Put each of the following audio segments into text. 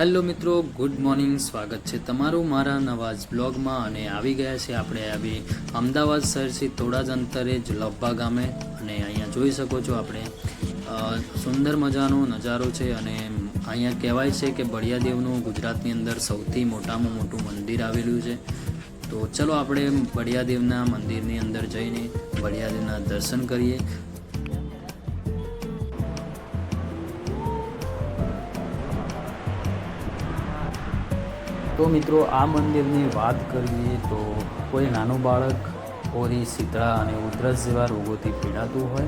Hello મિત્રો, good morning, સ્વાગત છે તમારું મારા નવા જ બ્લોગમાં અને આવી ગયા છે આપણે આવી અમદાવાદ શહેરથી થોડા જ અંતરે જ લબ્બા ગામે અને અહીંયા જોઈ શકો છો આપણે. સુંદર મજાનો નજારો છે અને અહીંયા કહેવાય છે કે બળિયાદેવનું ગુજરાતની અંદર સૌથી મોટામાં મોટું મંદિર આવેલું છે. તો ચલો આપણે બળિયાદેવના મંદિરની અંદર જઈને બળિયાદેવના દર્શન કરીએ. તો મિત્રો, આ મંદિરની વાત કરીએ તો કોઈ નાનું બાળક ઓરી શીતળા અને ઉધરસ જેવા રોગોથી પીડાતું હોય,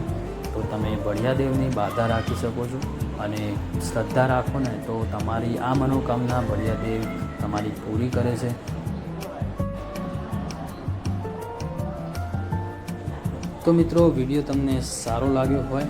તો તમે બળિયાદેવની બાધા રાખી શકો છો અને શ્રદ્ધા રાખો ને તો તમારી આ મનોકામના બળિયાદેવ તમારી પૂરી કરે છે. તો મિત્રો, વીડિયો તમને સારો લાગ્યો હોય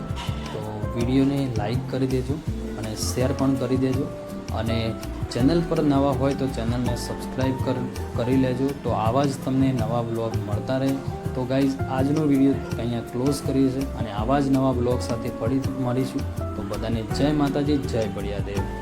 તો વિડીયોને લાઈક કરી દેજો અને શેર પણ કરી દેજો. અને ચેનલ પર નવા હોય તો ચેનલને સબસ્ક્રાઈબ કર, કરી લેજો. તો આવા જ તમને નવા બ્લોગ મળતા રહે. તો ગાઈઝ, આજનો વીડિયો અહીંયા ક્લોઝ કરીએ છે અને આવા જ નવા બ્લોગ સાથે ફરી મળીશું. તો બધાને જય માતાજી, જય બળિયાદેવ.